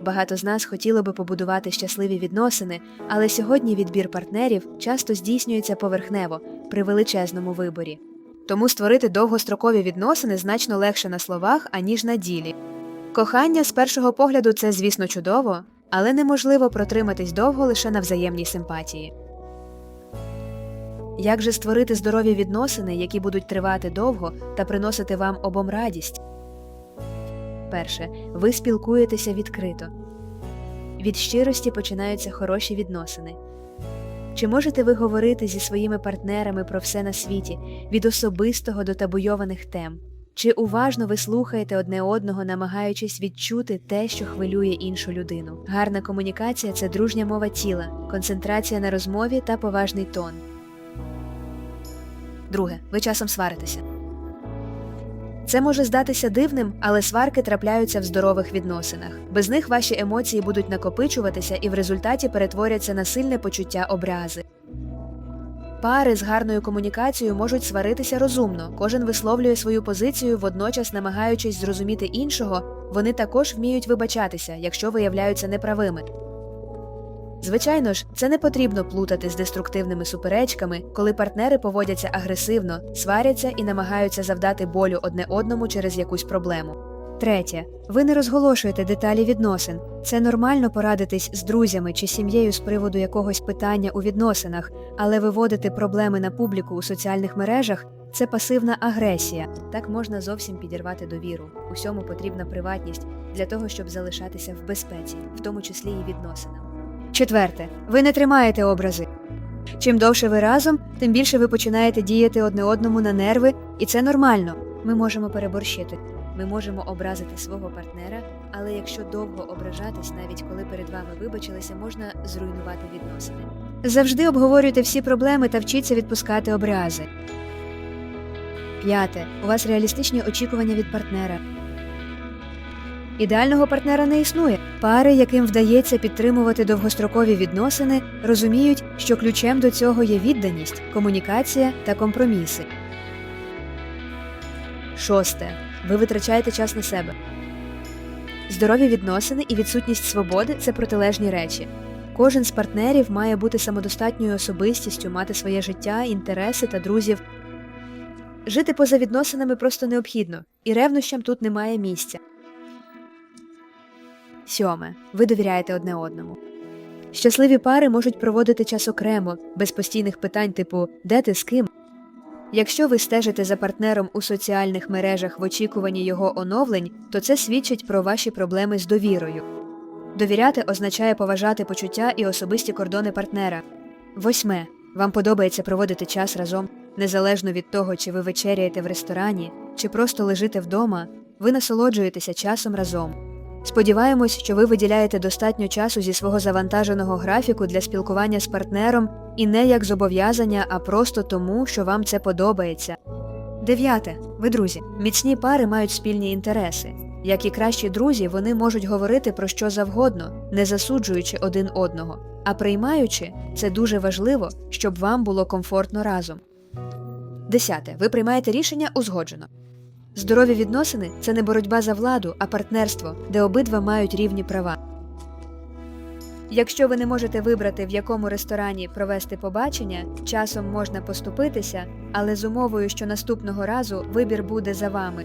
Багато з нас хотіло би побудувати щасливі відносини, але сьогодні відбір партнерів часто здійснюється поверхнево при величезному виборі. Тому створити довгострокові відносини значно легше на словах, аніж на ділі. Кохання з першого погляду це, звісно, чудово, але неможливо протриматись довго лише на взаємній симпатії. Як же створити здорові відносини, які будуть тривати довго та приносити вам обом радість? Перше, ви спілкуєтеся відкрито. Від щирості починаються хороші відносини. Чи можете ви говорити зі своїми партнерами про все на світі, від особистого до табуйованих тем? Чи уважно ви слухаєте одне одного, намагаючись відчути те, що хвилює іншу людину? Гарна комунікація це дружня мова тіла, концентрація на розмові та поважний тон. Друге, ви часом сваритеся. Це може здатися дивним, але сварки трапляються в здорових відносинах. Без них ваші емоції будуть накопичуватися і в результаті перетворяться на сильне почуття образи. Пари з гарною комунікацією можуть сваритися розумно, кожен висловлює свою позицію, водночас намагаючись зрозуміти іншого, вони також вміють вибачатися, якщо виявляються неправими. Звичайно ж, це не потрібно плутати з деструктивними суперечками, коли партнери поводяться агресивно, сваряться і намагаються завдати болю одне одному через якусь проблему. Третє. Ви не розголошуєте деталі відносин. Це нормально порадитись з друзями чи сім'єю з приводу якогось питання у відносинах, але виводити проблеми на публіку у соціальних мережах це пасивна агресія. Так можна зовсім підірвати довіру. Усьому потрібна приватність для того, щоб залишатися в безпеці, в тому числі і відносинам. Четверте, ви не тримаєте образи. Чим довше ви разом, тим більше ви починаєте діяти одне одному на нерви, і це нормально. Ми можемо переборщити. Ми можемо образити свого партнера, але якщо довго ображатись, навіть коли перед вами вибачилися, можна зруйнувати відносини. Завжди обговорюйте всі проблеми та вчіться відпускати образи. П'яте. У вас реалістичні очікування від партнера. Ідеального партнера не існує. Пари, яким вдається підтримувати довгострокові відносини, розуміють, що ключем до цього є відданість, комунікація та компроміси. Шосте. Ви витрачаєте час на себе. Здорові відносини і відсутність свободи це протилежні речі. Кожен з партнерів має бути самодостатньою особистістю, мати своє життя, інтереси та друзів. Жити поза відносинами просто необхідно, і ревнощам тут немає місця. Сьоме. Ви довіряєте одне одному. Щасливі пари можуть проводити час окремо, без постійних питань, типу де ти з ким. Якщо ви стежите за партнером у соціальних мережах в очікуванні його оновлень, то це свідчить про ваші проблеми з довірою. Довіряти означає поважати почуття і особисті кордони партнера. Восьме. Вам подобається проводити час разом, незалежно від того, чи ви вечеряєте в ресторані, чи просто лежите вдома, ви насолоджуєтеся часом разом. Сподіваємось, що ви виділяєте достатньо часу зі свого завантаженого графіку для спілкування з партнером і не як зобов'язання, а просто тому, що вам це подобається. Дев'яте. Ви друзі. Міцні пари мають спільні інтереси. Як і кращі друзі, вони можуть говорити про що завгодно, не засуджуючи один одного, а приймаючи це дуже важливо, щоб вам було комфортно разом. Десяте. Ви приймаєте рішення узгоджено. Здорові відносини це не боротьба за владу, а партнерство, де обидва мають рівні права. Якщо ви не можете вибрати, в якому ресторані провести побачення, часом можна поступитися, але з умовою, що наступного разу вибір буде за вами.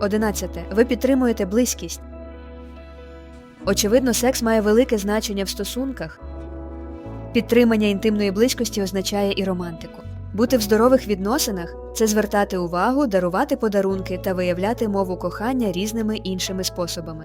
11. Ви підтримуєте близькість. Очевидно, секс має велике значення в стосунках. Підтримання інтимної близькості означає і романтику. Бути в здорових відносинах це звертати увагу, дарувати подарунки та виявляти мову кохання різними іншими способами.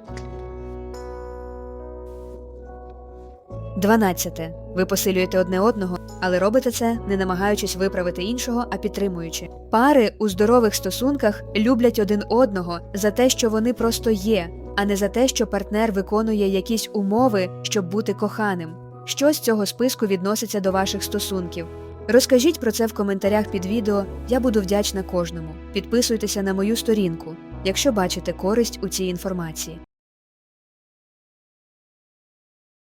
12. Ви посилюєте одне одного, але робите це, не намагаючись виправити іншого, а підтримуючи. Пари у здорових стосунках люблять один одного за те, що вони просто є, а не за те, що партнер виконує якісь умови, щоб бути коханим. Що з цього списку відноситься до ваших стосунків? Розкажіть про це в коментарях під відео, я буду вдячна кожному. Підписуйтеся на мою сторінку, якщо бачите користь у цій інформації.